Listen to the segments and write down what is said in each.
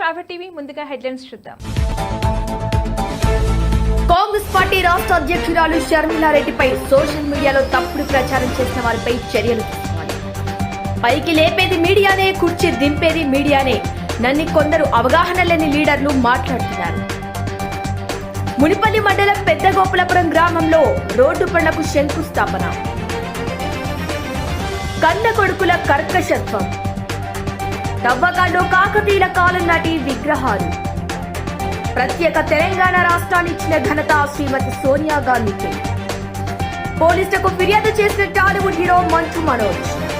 TV ముందుగా headlines చూద్దాం. Congress party రాష్ట్ర అధ్యక్షురాలు షర్మిలారెడ్డిపై సోషల్ మీడియాలో తప్పుడు ప్రచారం చేసిన వారిపై చర్యలు పైకి లేపేది మీడియానే కుర్చీ దింపేది మీడియానే. నన్ను కొందరు అవగాహన లేని లీడర్లు మాట్లాడుతున్నారు. మునిపల్లి మండలం పెద్ద గోపులపురం గ్రామంలో రోడ్డు పనులకు శంకుస్థాపన. కన్న కొడుకుల కర్కశత్వం. తవ్వకాల్లో కాకతీయుల కాలం నాటి విగ్రహాలు. ప్రత్యేక తెలంగాణ రాష్ట్రాన్ని ఇచ్చిన ఘనత శ్రీమతి సోనియా గాంధీకి. పోలీసులకు ఫిర్యాదు చేసిన టాలీవుడ్ హీరో మంచు మనోజ్.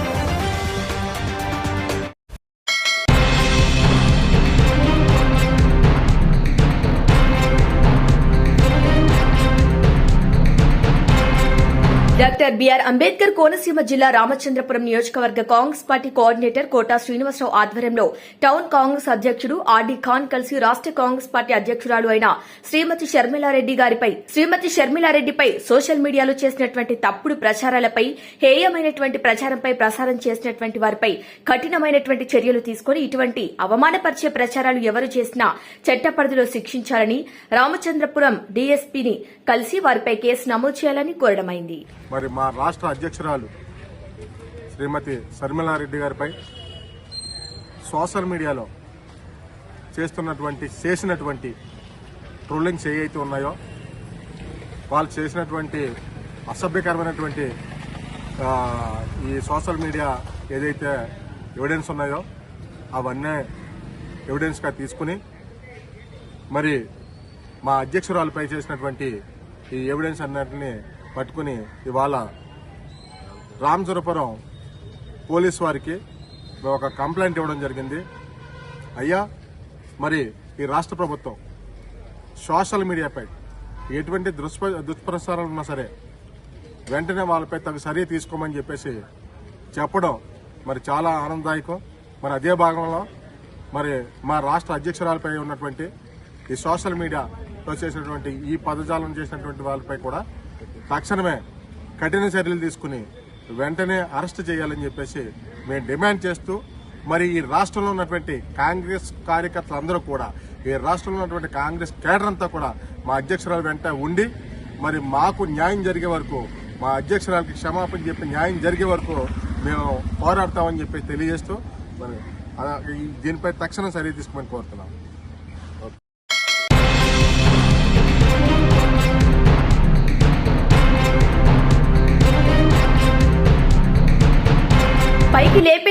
డాక్టర్ బిఆర్ అంబేద్కర్ కోనసీమ జిల్లా రామచంద్రపురం నియోజకవర్గ కాంగ్రెస్ పార్టీ కోఆర్డినేటర్ కోటా శ్రీనివాసరావు ఆధ్వర్యంలో టౌన్ కాంగ్రెస్ అధ్యక్షుడు ఆర్డీ ఖాన్ కలిసి రాష్ట్ర కాంగ్రెస్ పార్టీ అధ్యక్షురాలు అయిన శ్రీమతి షర్మిలారెడ్డి గారిపై శ్రీమతి షర్మిలారెడ్డిపై సోషల్ మీడియాలో చేసినటువంటి తప్పుడు ప్రచారాలపై హేయమైనటువంటి ప్రచారంపై ప్రసారం చేసినటువంటి వారిపై కఠినమైనటువంటి చర్యలు తీసుకుని ఇటువంటి అవమానపరిచే ప్రచారాలు ఎవరు చేసినా చట్ట పరిధిలో శిక్షించాలని రామచంద్రపురం డీఎస్పీని కలిసి వారిపై కేసు నమోదు చేయాలని కోరడమైంది. మరి మా రాష్ట్ర అధ్యక్షురాలు శ్రీమతి శర్మిలారెడ్డి గారిపై సోషల్ మీడియాలో చేస్తున్నటువంటి చేసినటువంటి ట్రోలింగ్స్ ఏవైతే ఉన్నాయో వాళ్ళు చేసినటువంటి అసభ్యకరమైనటువంటి ఈ సోషల్ మీడియా ఏదైతే ఎవిడెన్స్ ఉన్నాయో అవన్నీ ఎవిడెన్స్గా తీసుకుని మరి మా అధ్యక్షురాలపై చేసినటువంటి ఈ ఎవిడెన్స్ అన్నింటినీ పట్టుకుని ఇవాళ రామచురపురం పోలీస్ వారికి ఒక కంప్లైంట్ ఇవ్వడం జరిగింది. అయ్యా మరి ఈ రాష్ట్ర ప్రభుత్వం సోషల్ మీడియాపై ఎటువంటి దుష్ప దుష్ప్రచారాలు ఉన్నా సరే వెంటనే వాళ్ళపై తగు చర్య తీసుకోమని చెప్పేసి చెప్పడం మరి చాలా ఆనందదాయకం. మరి అదే భాగంలో మరి మా రాష్ట్ర అధ్యక్షురాలపై ఉన్నటువంటి ఈ సోషల్ మీడియాలో చేసినటువంటి ఈ పదజాలం చేసినటువంటి వాళ్ళపై కూడా తక్షణమే కఠిన చర్యలు తీసుకుని వెంటనే అరెస్ట్ చేయాలని చెప్పేసి మేము డిమాండ్ చేస్తూ మరి ఈ రాష్ట్రంలో ఉన్నటువంటి కాంగ్రెస్ కార్యకర్తలందరూ కూడా ఈ రాష్ట్రంలో ఉన్నటువంటి కాంగ్రెస్ కేడర్ అంతా కూడా మా అధ్యక్షురాలు వెంట ఉండి మరి మాకు న్యాయం జరిగే వరకు మా అధ్యక్షురాలకి క్షమాపణ చెప్పి న్యాయం జరిగే వరకు మేము పోరాడతామని చెప్పి తెలియజేస్తూ మరి దీనిపై తక్షణం చర్య తీసుకోమని కోరుతున్నాం.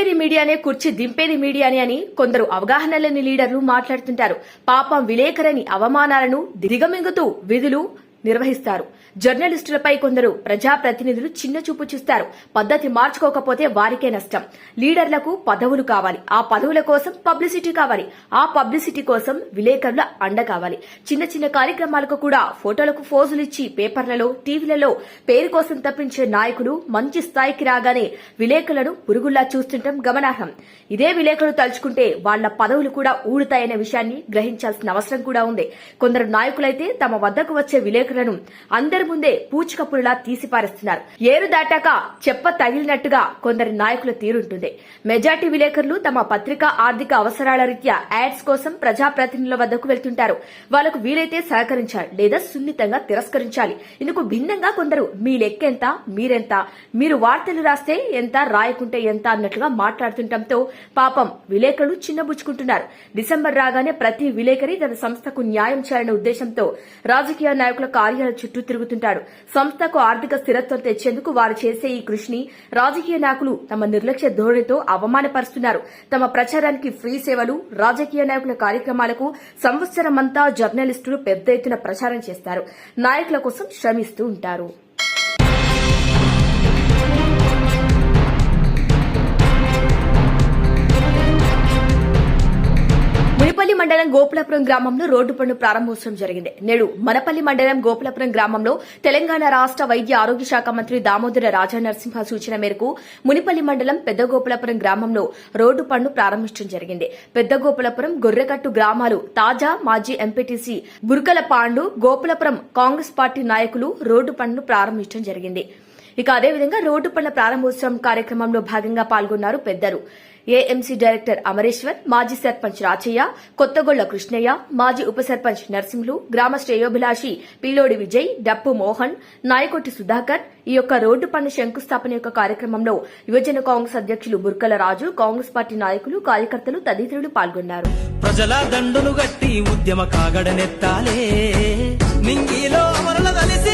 లేపేది మీడియానే కుర్చీ దింపేది మీడియానే అని కొందరు అవగాహన లేని లీడర్లు మాట్లాడుతుంటారు. పాపం విలేకరని అవమానాలను దిగమింగుతూ విధులు నిర్వహిస్తారు. జర్నలిస్టులపై కొందరు ప్రజాప్రతినిధులు చిన్న చూపు చూస్తారు. పద్ధతి మార్చుకోకపోతే వారికే నష్టం. లీడర్లకు పదవులు కావాలి. ఆ పదవుల కోసం పబ్లిసిటీ కావాలి. ఆ పబ్లిసిటీ కోసం విలేకరుల అండ కావాలి. చిన్న చిన్న కార్యక్రమాలకు కూడా ఫోటోలకు ఫోజులు ఇచ్చి పేపర్లలో టీవీలలో పేరు కోసం తప్పించే నాయకులు మంచి స్థాయికి రాగానే విలేకరులను పురుగుల్లా చూస్తుండటం గమనార్హం. ఇదే విలేకరులు తలుచుకుంటే వాళ్ళ పదవులు కూడా ఊడుతాయనే విషయాన్ని గ్రహించాల్సిన అవసరం కూడా ఉంది. కొందరు నాయకులైతే తమ వద్దకు వచ్చే విలేకరు నాయకులను అందరి ముందే పూచికపురులా తీసిపారేస్తున్నారు. ఏరు దాటాక చెప్ప తగిలినట్టుగా కొందరి నాయకుల తీరుంటుంది. మెజార్టీ విలేకరులు తమ పత్రికా ఆర్థిక అవసరాల రీత్యా యాడ్స్ కోసం ప్రజాప్రతినిధుల వద్దకు వెళ్తుంటారు. వాళ్ళకు వీలైతే సహకరించాలి లేదా సున్నితంగా తిరస్కరించాలి. ఇందుకు భిన్నంగా కొందరు మీ లెక్కెంత మీరెంత మీరు వార్తలు రాస్తే ఎంత రాయకుంటే ఎంత అన్నట్లుగా మాట్లాడుతుండటంతో పాపం విలేకరులు చిన్నబుచ్చుకుంటున్నారు. డిసెంబర్ రాగానే ప్రతి విలేకరి తన సంస్థకు న్యాయం చేయాలనే ఉద్దేశంతో రాజకీయ నాయకుల కార్యాల చుట్టూ తిరుగుతుంటాడు. సంస్థకు ఆర్థిక స్థిరత్వం తెచ్చేందుకు వారు చేసే ఈ కృషిని రాజకీయ నాయకులు తమ నిర్లక్ష్య ధోరణితో అవమానపరుస్తున్నారు. తమ ప్రచారానికి ఫ్రీ సేవలు రాజకీయ నాయకుల కార్యక్రమాలకు సంవత్సరమంతా జర్నలిస్టులు పెద్ద ఎత్తున ప్రచారం చేస్తారు. నాయకుల కోసం శ్రమిస్తూ ఉంటారు. మునిపల్లి మండలం గోపులపురం గ్రామంలో రోడ్డు పనులు ప్రారంభోత్సవం జరిగింది. నేడు మనపల్లి మండలం గోపులపురం గ్రామంలో తెలంగాణ రాష్ట వైద్య ఆరోగ్య శాఖ మంత్రి దామోదర రాజా నరసింహ సూచన మేరకు మునిపల్లి మండలం పెద్ద గోపులపురం గ్రామంలో రోడ్డు పనులు ప్రారంభించడం జరిగింది. పెద్ద గోపులపురం గొర్రెకట్టు గ్రామాలు తాజా మాజీ ఎంపీటీసీ బుర్కల పాండు గోపులపురం కాంగ్రెస్ పార్టీ నాయకులు రోడ్డు పనులు ప్రారంభించడం జరిగింది. ఇక అదేవిధంగా రోడ్డు పనుల ప్రారంభోత్సవం కార్యక్రమంలో భాగంగా పాల్గొన్నారు పెద్దలు. ఏఎంసీ డైరెక్టర్ అమరేశ్వర్ మాజీ సర్పంచ్ రాచయ్య కొత్తగొళ్ళ కృష్ణయ్య మాజీ ఉప సర్పంచ్ నర్సింహులు గ్రామ శ్రేయోభిలాషి పిల్లోడి విజయ్ డప్పు మోహన్ నాయకొట్టి సుధాకర్. ఈ యొక్క రోడ్డు పని శంకుస్థాపన యొక్క కార్యక్రమంలో యువజన కాంగ్రెస్ అధ్యక్షులు బుర్కల రాజు కాంగ్రెస్ పార్టీ నాయకులు కార్యకర్తలు తదితరులు పాల్గొన్నారు. ప్రజల దండును గట్టి ఉద్యమ కాగడనెత్తాలే నింగిలో కలిసి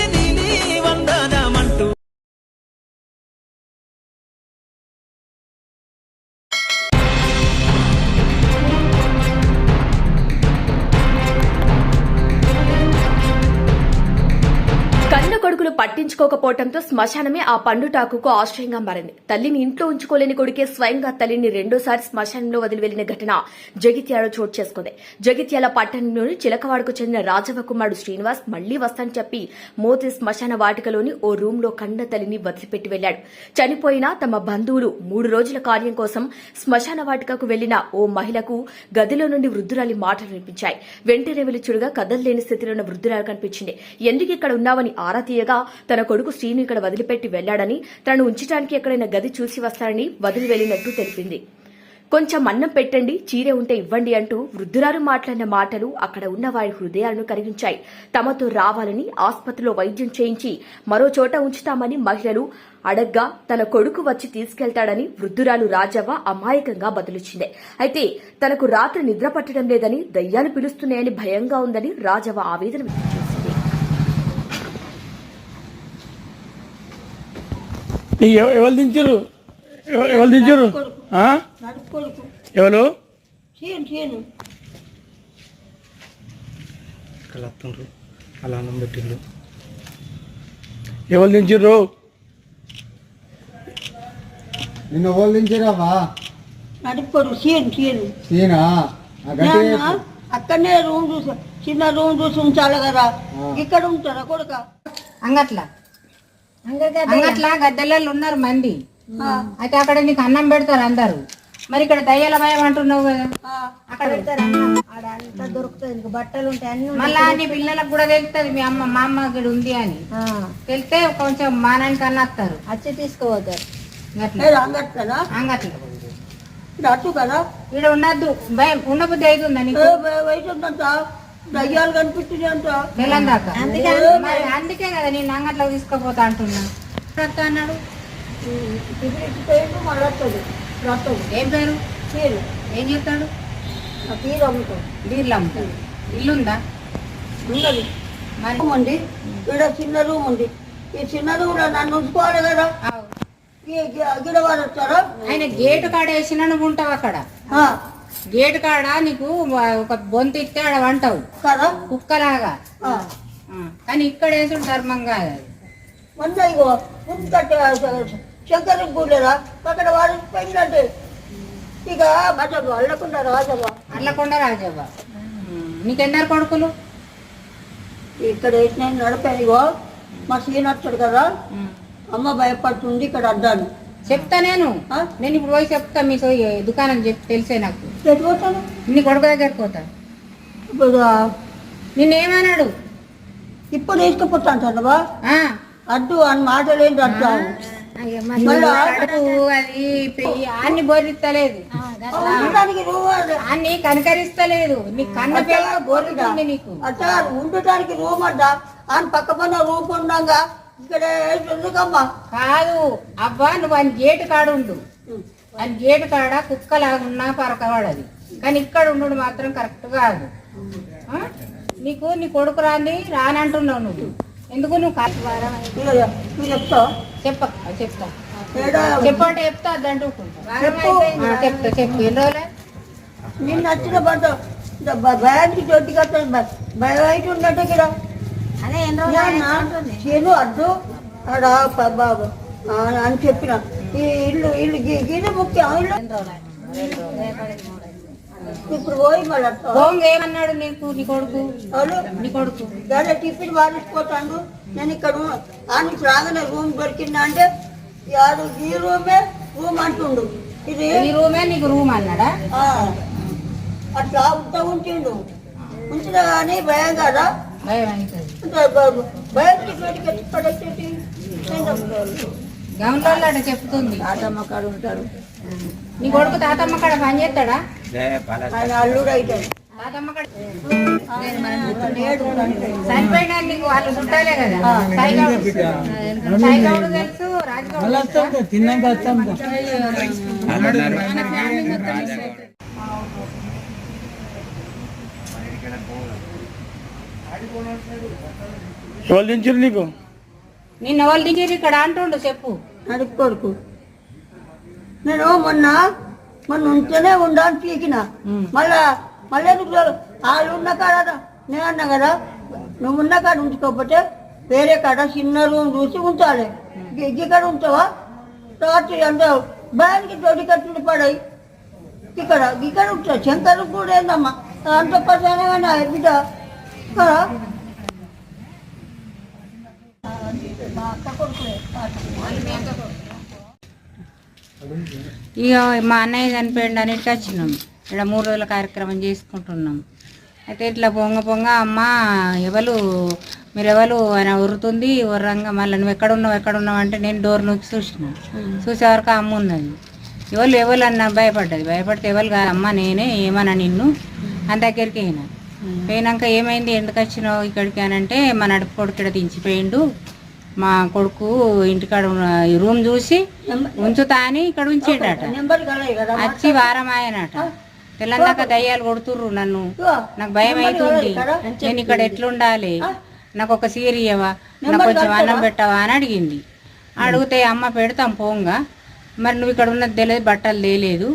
పట్టించుకోకపోవడంతో శ్మశానమే ఆ పండుటాకుకు ఆశ్రయంగా మారింది. తల్లిని ఇంట్లో ఉంచుకోలేని కొడుకే స్వయంగా తల్లిని రెండోసారి శ్మశానంలో వదిలి వెళ్ళిన ఘటన జగిత్యాల చోటు చేసుకుంది. జగిత్యాల పట్టణంలోని చిలకవాడకు చెందిన రాజవ కుమారుడు శ్రీనివాస్ మళ్ళీ వస్తానని చెప్పి మోతి శ్మశాన వాటికలోని ఓ రూమ్లో కన్న తల్లిని వదిలిపెట్టి వెళ్ళాడు చనిపోయిన తమ బంధువులు మూడు రోజుల కార్యం కోసం శ్మశాన వాటికకు వెళ్ళిన ఓ మహిళకు గదిలో నుండి వృద్ధురాలి మాటలు వినిపించాయి. వెంటనే వెలుచుడుగా కదలలేని స్థితిలో ఉన్న వృద్ధురాలు కనిపించింది. ఎందుకు ఇక్కడ ఉన్నావని ఆరా తీయగా తన కొడుకు శ్రీను ఇక్కడ వదిలిపెట్టి వెళ్ళాడని తనను ఉంచడానికి ఎక్కడైనా గది చూసి వస్తారని వదిలి వెళ్ళినట్టు తెలిపింది. కొంచెం అన్నం పెట్టండి చీర ఉంటే ఇవ్వండి అంటూ వృద్ధురాలు మాట్లాడిన మాటలు అక్కడ ఉన్న వారి హృదయాలను కరిగించాయి. తమతో రావాలని ఆసుపత్రిలో వైద్యం చేయించి మరో చోట ఉంచుతామని మహిళలు అడగ్గా తన కొడుకు వచ్చి తీసుకెళ్తాడని వృద్ధురాలు రాజవ్వ అమాయకంగా బదులిచ్చింది. అయితే తనకు రాత్రి నిద్ర పట్టడం లేదని దయ్యాలు పిలుస్తున్నాయని భయంగా ఉందని రాజవ్వ ఆవేదన వ్యక్తం చేసింది నీకు ఎవరు దించారు ఎవ- ఎవరు దించారు ఎవరు? కలత్తుండ్రు అలా అన్నం ఎవరు దించారు నిన్ను సీనా గట్టి నాన్న, అక్కడనే రూమ్ చూసి చిన్న రూమ్ చూసి ఉంచాలి కదా. ఇక్కడ ఉంటారా కొడుక? అంగట్ల. అంగట్ల గద్దెలలో ఉన్నారు మంది. అయితే అక్కడ నీకు అన్నం పెడతారు అందరు. మరి ఇక్కడ దయ్యాల భయం అంటున్నావు కదా. అక్కడ పెడతారు అన్నం. దొరుకుతుంది బట్టలు ఉంటాయి అన్ని మళ్ళా నీ పిల్లలకు కూడా తెలుస్తుంది మీ అమ్మ మా అమ్మ ఇక్కడ ఉంది అని. తెలిస్తే కొంచెం మానానికి అన్న వస్తారు. వచ్చి తీసుకుపోతారు. అంగట్ల ఇక్కడ అట్టు కదా? ఇక్కడ ఉండద్దు భయం ఉండబుద్ధి అవుతుందా నీకు? వయసు ఉందంట దయ్యాలు కనిపించింది అంట బెల్లం దాకా మరి అందుకే కదా నేను అంగట్లకు తీసుకుపోతా అంటున్నా. అత్త అన్నాడు. ఏం పేరు? ఏం చెప్తాడు ఆ తీరు బీర్లు అమ్ముతాడు. ఇల్లుందా? ఉన్నది రూమ్ ఉంది. ఇక్కడ చిన్న రూమ్ ఉంది. ఈ చిన్న రూమ్లో నన్ను ఉంచుకోవాలి కదా. ఈ వస్తారా ఆయన గేటు కాడ వేసిన నువ్వు ఉంటావు అక్కడ? గేటు కాడ నీకు ఒక బొంత ఇస్తే ఆడ వంటావు. కదా? కుక్కలాగా. కానీ ఇక్కడ వేసుడు ధర్మం కాదు. మొన్న ఇగో ముందు కట్టే శంకర్ కూలేరా అక్కడ వాడు పోయిందంటే ఇక బట్టలు అల్లకుండా రాజవ్వ. అల్లకొండ రాజవ్వ. నీకెందరు కొడుకులు? ఇక్కడ వేసిన నడిపాను ఇగో మా సీన్ వచ్చాడు కదా అమ్మ భయపడుతుంది ఇక్కడ అడ్డాను. చెప్తా నేను. ఆ? నేను ఇప్పుడు పోయి చెప్తా మీ దుకాణం చెప్పి తెలిసే నాకు. ఎటుపోతాను నీ కొడుకు దగ్గరికి పోతా. నిన్నేమన్నాడు ఇప్పుడు అంటావా ఆ, అడ్డు అని మాటలేంటి పెయ్యి అన్ని బోర్లిస్తలేదు అన్ని కనకరిస్తలేదు. నీ కన్న పిల్ల బోర్లుతుంది నీకు. అట్లా ఉండటానికి రూమ్ అడ్డ అని పక్క పన్న రూమ్ ఉండగా ఇక్కడ ఎందుకమ్మా? కాదు అబ్బా నువ్వు అని గేటు కాడ ఉండు. అని గేటు కాడ కుక్కలాగున్నా పరకవాడది. కానీ ఇక్కడ ఉండు మాత్రం కరెక్ట్ కాదు? నీకు నీ కొడుకు రాని రానంటున్నావు నువ్వు. ఎందుకు నువ్వు చెప్తావు? చెప్ప చెప్తా. చెప్పంటే చెప్తా అదంటూ చెప్తా చెప్పు. ఎన్ని రోజులే? నిన్న వచ్చిన పంట భయానికి చోటు కట్టాను భయం ఉన్నట్టు ఇక్కడ చేను అడ్డు. ఆడ బాబు అని చెప్పిన. ఈ ఇల్లు ఇల్లు గి- గిది ముఖ్యం. ఇల్లు ఇప్పుడు పోయి మళ్ళీ ఏమన్నాడు నీకు? నీ కొడుకు? నీ కొడుకు. దాని టిఫిన్ వాడిపోతాడు నేను ఇక్కడ ఆయన రాగానే రూమ్ దొరికిందా అంటే యాడు ఈ రూమే రూమ్ అంటుండు. ఇది ఈ రూమే నీకు రూమ్ అన్నాడా? ఆ, అట్లా ఉంటా ఉంచిండు ఉంచిన కానీ భయం కదా? గౌన్లో అట చెప్తుంది. తాతమ్మ కాడ ఉంటాడు. నీ కొడుకు తాతమ్మ కాడ పని చేస్తాడా? అల్లుడు అవుతాడు కాడ చనిపోయినా నీకు వాళ్ళు చుట్టాలే కదా. సాయిగౌడు తెలుసు. రాజగౌడు తిన్నాక వచ్చాం ఎవరు దించారు నీకు? నిన్న వాళ్ళు దిగిరి ఇక్కడ అంటుండు చెప్పు. నడుపు కొడుకు. నేను మొన్న మొన్న ఉంటేనే ఉండాలని పీకిన మళ్ళా మళ్ళీ? వాళ్ళు ఉన్న కాడ నేను అన్నా కదా నువ్వు ఉన్న కాడ ఉంచుకోకపోతే వేరే కాడ చిన్న రూమ్ చూసి ఉంచాలి. గిగ్గి కాడ ఉంచావా? రాత్రి అంటావు భయానికి తోడి కట్టుడు పడాయి ఇక్కడ ఇక్కడ ఉంటావు శంకరు కూడా ఏందమ్మా? అంత పసానగా బిడ్డ ఇక మా అన్నయ్య చనిపోయిండు అన్నిటికీ వచ్చినాం. ఇక్కడ మూడు రోజుల కార్యక్రమం చేసుకుంటున్నాం. అయితే ఇట్లా పొంగ పొంగ అమ్మ ఎవరు మీరు ఎవరు అని ఉరుతుంది ఉర్రంగా మళ్ళీ నువ్వు ఎక్కడ ఉన్నావు ఎక్కడ ఉన్నావు అంటే నేను డోర్ నొక్కి చూసిన. చూసే వరకు అమ్మ ఉన్నది. ఎవరు ఎవరు అన్న భయపడ్డది. భయపడితే ఎవరు కాదు అమ్మ నేనే ఏమన్నా నిన్ను? అని దగ్గరికి అయినా పోయినాక ఏమైంది? ఎందుకు వచ్చినావు ఇక్కడికి అని అంటే మా నడుపు కొడుకు ఇక్కడ దించిపోయిండు. మా కొడుకు ఇంటికాడ ఉన్న ఈ రూమ్ చూసి ఉంచుతా అని ఇక్కడ ఉంచేటట వచ్చి వారం ఆయనట తెల్లందాక దయ్యాలు కొడుతుర్రు నన్ను. నాకు భయం అవుతుంది నేను ఇక్కడ ఎట్లుండాలి? నాకు ఒక సీరి ఇవ్వవా నాకు కొంచెం అన్నం పెట్టవా అని అడిగింది. అడిగితే అమ్మ పెడతాం పోంగా. మరి నువ్వు ఇక్కడ ఉన్నది తెలియదు బట్టలు తేలేదు.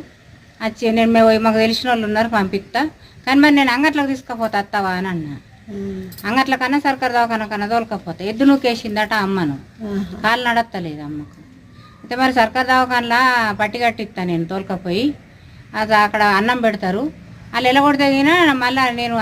వచ్చి నేను మేము మాకు తెలిసిన వాళ్ళు ఉన్నారు పంపిస్తా. కానీ మరి నేను అంగట్లోకి తీసుకుపోతా అత్తవా అని అన్నా. అంగట్ల కన్నా సర్కారు దవాఖాన కన్నా తోలకపోతే. ఎద్దు నూకేసిందట అమ్మను. కాలు నడత్తలేదు అమ్మకు. అయితే మరి సర్కారు దవాఖానలా పట్టి కట్టిస్తా నేను తోలుకపోయి. అది అక్కడ అన్నం పెడతారు. వాళ్ళు ఎలా కొడితే మళ్ళీ నేను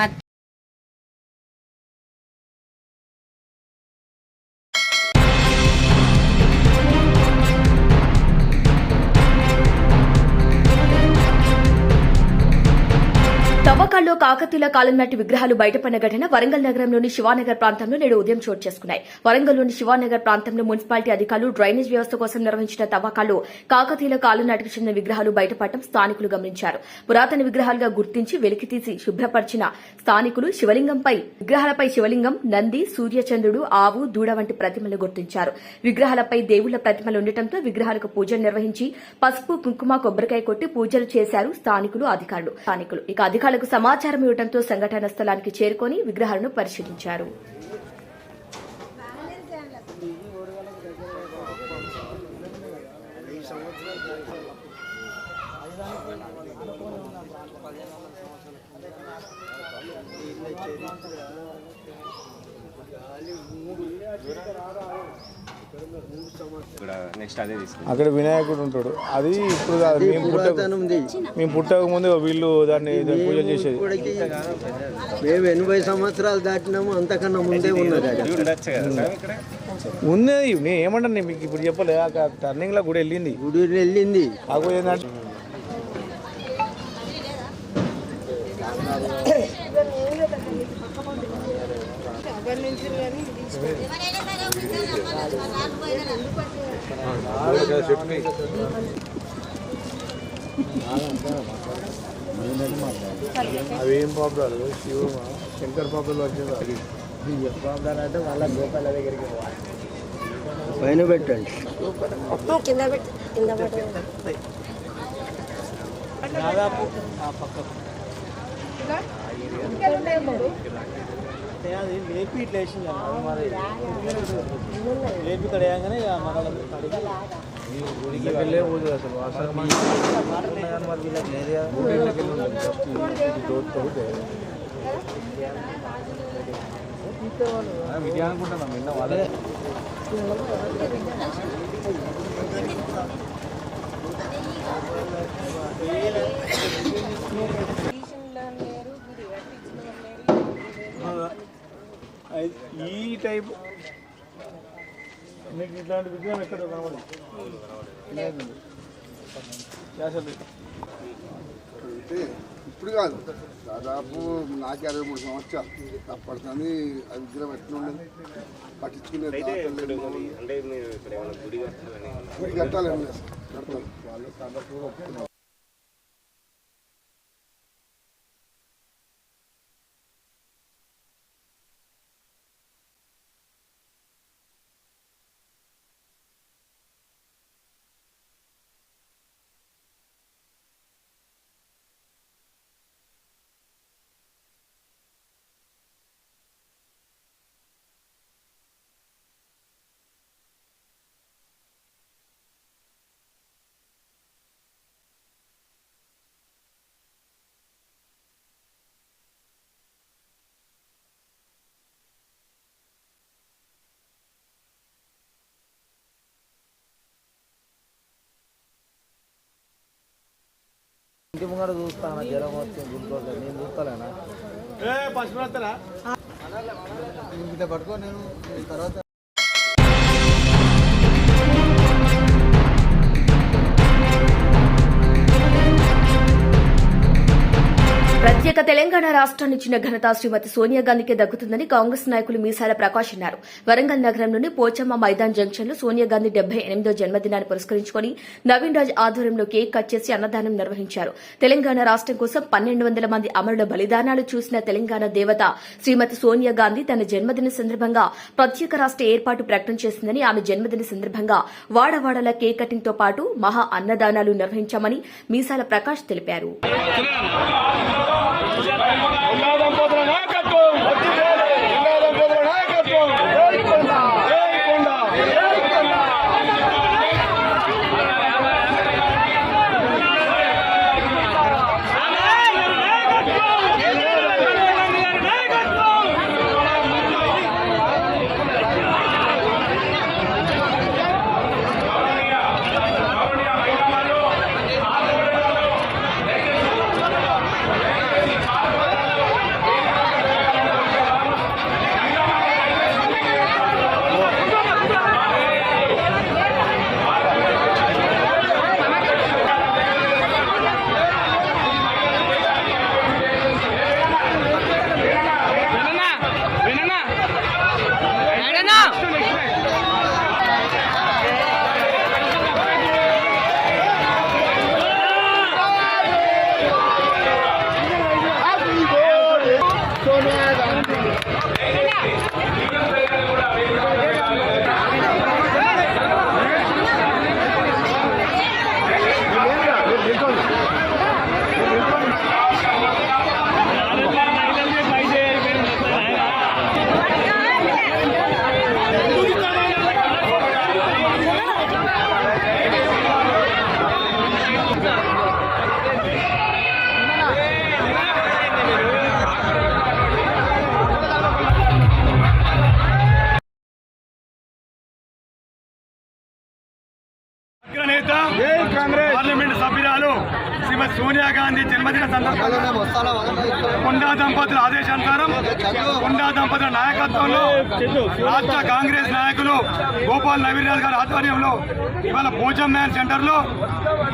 తవ్వకాల్లో కాకతీయుల కాలం నాటి విగ్రహాలు బయటపడిన ఘటన వరంగల్ నగరంలోని శివానగర్ ప్రాంతంలో నేడు ఉదయం చోటు చేసుకున్నాయి. వరంగల్లోని శివానగర్ ప్రాంతంలో మున్సిపాలిటీ అధికారులు డ్రైనేజ్ వ్యవస్థ కోసం నిర్వహించిన తవ్వకాల్లో కాకతీయుల కాలం నాటికి చెందిన విగ్రహాలు బయటపడటం స్థానికులు గమనించారు. పురాతన విగ్రహాలుగా గుర్తించి వెలికితీసి శుభ్రపరిచిన స్థానికులు శివలింగంపై విగ్రహాలపై శివలింగం నంది సూర్యచంద్రుడు ఆవు దూడ వంటి ప్రతిమలు గుర్తించారు. విగ్రహాలపై దేవుళ్ళ ప్రతిమలు ఉండటంతో విగ్రహాలకు పూజలు నిర్వహించి పసుపు కుంకుమ కొబ్బరికాయ కొట్టి పూజలు చేశారు స్థానికులు అధికారులు. స్థానికులు. ఇక అధికారులకు సమాచారం ఇవ్వడంతో సంఘటన స్థలానికి చేరుకొని విగ్రహాలను పరిశీలించారు. అక్కడ వినాయకుడు ఉంటాడు. అది ఇప్పుడు కాదు మేము పుట్టక మేము పుట్టక ముందు వీళ్ళు దాన్ని పూజలు చేసేది. మేము ఎనభై సంవత్సరాలు దాటినాము అంతకన్నా ముందే ఉన్నది ఉన్నది. నేను ఏమంటాను నేను మీకు ఇప్పుడు చెప్పలే ఆ టర్నింగ్లో కూడా వెళ్ళింది. గుడి వెళ్ళింది. కాకపోతే ఏంటంటే అవేం పాపడాలు శివ శంకర్ పాపలు వచ్చేది పాపడాలు అంటే మళ్ళీ గోపాల దగ్గరికి పోవాలి పైన పెట్టండి దాదాపు ఆ పక్కకు. అంటే అది లేపి ఇట్లా వేసింది మరి లేపి ఇక్కడ వేయగానే ఇక మరల గుడికి వెళ్ళే పోదు అసలు అసలు మరి వీళ్ళకి లేదు విధి అనుకుంటున్నాం నిన్న వాళ్ళే ఐ- ఈ టైప్ మీకు ఇట్లాంటి విగ్రహం ఎక్కడ కనబడదు. అసలు ఇప్పుడు కాదు దాదాపు నాకు అరవై మూడు సంవత్సరాలు అప్పటికని ఆ విగ్రహం ఎట్లా ఉండదు పట్టించుకునే. గుడి కట్టాలని లేదు. ఇంటి ముంగడ చూస్తాను? జ్వరం వస్తుంది గుంటూరులో నేను చూస్తాలేనా? ఇట్లా పట్టుకో నేను తర్వాత ప్రత్యేక తెలంగాణ రాష్ట్రాన్ని ఇచ్చిన ఘనత శ్రీమతి సోనియా గాంధీకే దక్కుతుందని కాంగ్రెస్ నాయకులు మీసాల ప్రకాష్ అన్నారు వరంగల్ నగరంలోని పోచమ్మ మైదాన్ జంక్షన్లో సోనియా గాంధీ డెబ్బై ఎనిమిదో జన్మదినాన్ని పురస్కరించుకుని నవీన్ రాజ్ ఆధ్వర్యంలో కేక్ కట్ చేసి అన్నదానం నిర్వహించారు. తెలంగాణ రాష్ట్రం కోసం పన్నెండు వందల మంది అమరుల బలిదానాలు చూసిన తెలంగాణ దేవత శ్రీమతి సోనియా గాంధీ తన జన్మదిన సందర్భంగా ప్రత్యేక రాష్ట్ర ఏర్పాటు ప్రకటన చేసిందని ఆమె జన్మదిన సందర్భంగా వాడవాడల కేక్ కటింగ్తో పాటు మహా అన్నదానాలు నిర్వహించామని మీసాల ప్రకాష్ తెలిపారు. Let's అగ్రనేత శ్రీమతి సోనియా గాంధీ జన్మదిన సందర్భంగా కొండా దంపతుల ఆదేశానుసారం కొండా దంపతుల నాయకత్వంలో రాష్ట్ర కాంగ్రెస్ నాయకులు గోపాల్ నవీరాజ్ గారి ఆధ్వర్యంలో ఇవాళ భోజన్ మ్యాన్ సెంటర్లో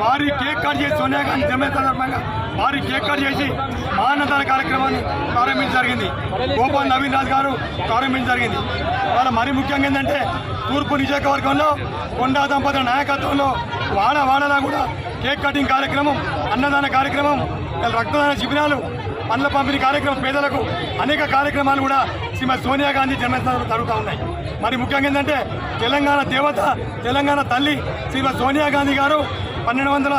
భారీ కేక్ కట్ చేసి సోనియా గాంధీ జన్మదిన సందర్భంగా భారీ కేక్ కట్ చేసి మానదాన కార్యక్రమాన్ని ప్రారంభించడం జరిగింది. గోపాల్ నవీన్ రాజ్ గారు ప్రారంభించడం జరిగింది. వాళ్ళ మరి ముఖ్యంగా ఏంటంటే తూర్పు నియోజకవర్గంలో కొండా దంపతుల నాయకత్వంలో వాడ వాడలా కూడా కేక్ కటింగ్ కార్యక్రమం అన్నదాన కార్యక్రమం రక్తదాన శిబిరాలు పండ్ల పంపిణీ కార్యక్రమం పేదలకు అనేక కార్యక్రమాలు కూడా శ్రీమతి సోనియా గాంధీ జన్మదినం జరుగుతూ ఉన్నాయి. మరి ముఖ్యంగా ఏంటంటే తెలంగాణ దేవత తెలంగాణ తల్లి శ్రీమతి సోనియా గాంధీ గారు పన్నెండు వందల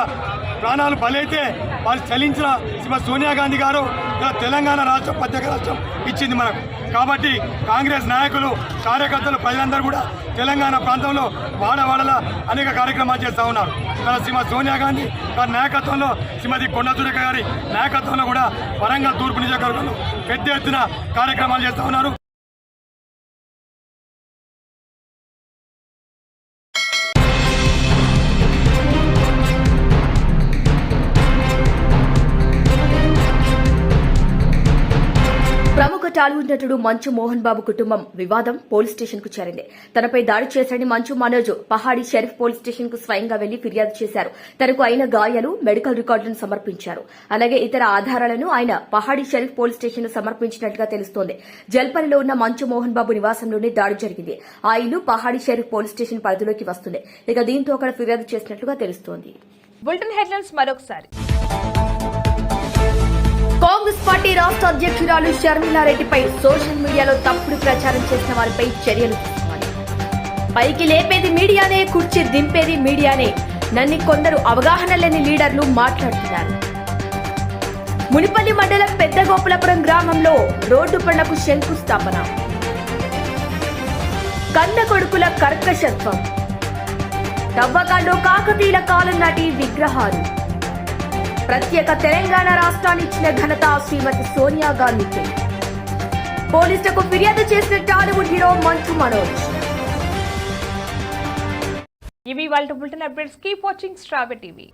ప్రాణాలు బలైతే వారు చలించిన శ్రీమతి సోనియా గాంధీ గారు ఇలా తెలంగాణ రాష్ట్రం ప్రత్యేక రాష్ట్రం ఇచ్చింది మనకు. కాబట్టి కాంగ్రెస్ నాయకులు కార్యకర్తలు ప్రజలందరూ కూడా తెలంగాణ ప్రాంతంలో వాడవాడల అనేక కార్యక్రమాలు చేస్తూ ఉన్నారు. మన శ్రీమతి సోనియా గాంధీ గారి నాయకత్వంలో శ్రీమతి కొండ గారి నాయకత్వంలో కూడా వరంగల్ తూర్పు నియోజకవర్గంలో పెద్ద ఎత్తున కార్యక్రమాలు చేస్తూ ఉన్నారు. టాలీవుడ్ నటుడు మంచు మోహన్ బాబు కుటుంబం వివాదం పోలీస్ స్టేషన్కు చేరింది. తనపై దాడి చేశాడని మంచు మనోజ్ పహాడి షరీఫ్ పోలీస్ స్టేషన్కు స్వయంగా వెళ్ళి ఫిర్యాదు చేశారు. తనకు అయిన గాయాలు మెడికల్ రికార్డులను సమర్పించారు. అలాగే ఇతర ఆధారాలను ఆయన పహాడి షరీఫ్ పోలీస్ స్టేషన్ సమర్పించినట్లుగా తెలుస్తోంది. జల్పల్లిలో ఉన్న మంచు మోహన్ బాబు నివాసంలోనే దాడి జరిగింది. ఆ ఇల్లు పహాడి షరీఫ్ పోలీస్ స్టేషన్ పరిధిలోకి వస్తుంది. ఇక దీంతో అక్కడ ఫిర్యాదు చేసినట్లుగా తెలుస్తోంది. బులెటిన్ హెడ్లైన్స్ మరొకసారి. కాంగ్రెస్ పార్టీ రాష్ట్ర అధ్యక్షురాలు షర్మిలారెడ్డిపై సోషల్ మీడియాలో తప్పుడు ప్రచారం చేసిన వారిపై చర్యలు పైకి లేపేది మీడియానే కుర్చీ దింపేది మీడియానే. నన్ను కొందరు అవగాహన లేని లీడర్లు మాట్లాడుతున్నారు. మునిపల్లి మండలం పెద్దగోపులపురం గ్రామంలో రోడ్డు పనులకు శంకుస్థాపన. కన్న కొడుకుల కర్కశత్వం. తవ్వకాండో కాకతీయుల కాలం నాటి విగ్రహాలు. ప్రత్యేక తెలంగాణ రాష్ట్రాన్ని ఇచ్చిన ఘనత శ్రీమతి సోనియా గాంధీకి. పోలీసులకు ఫిర్యాదు చేసిన టాలీవుడ్ హీరో మంచు మనోజ్. ఇవి వాళ్ళ బులెటిన్ అప్డేట్స్. కీప్ వాచింగ్ స్ట్రాబె టీవీ.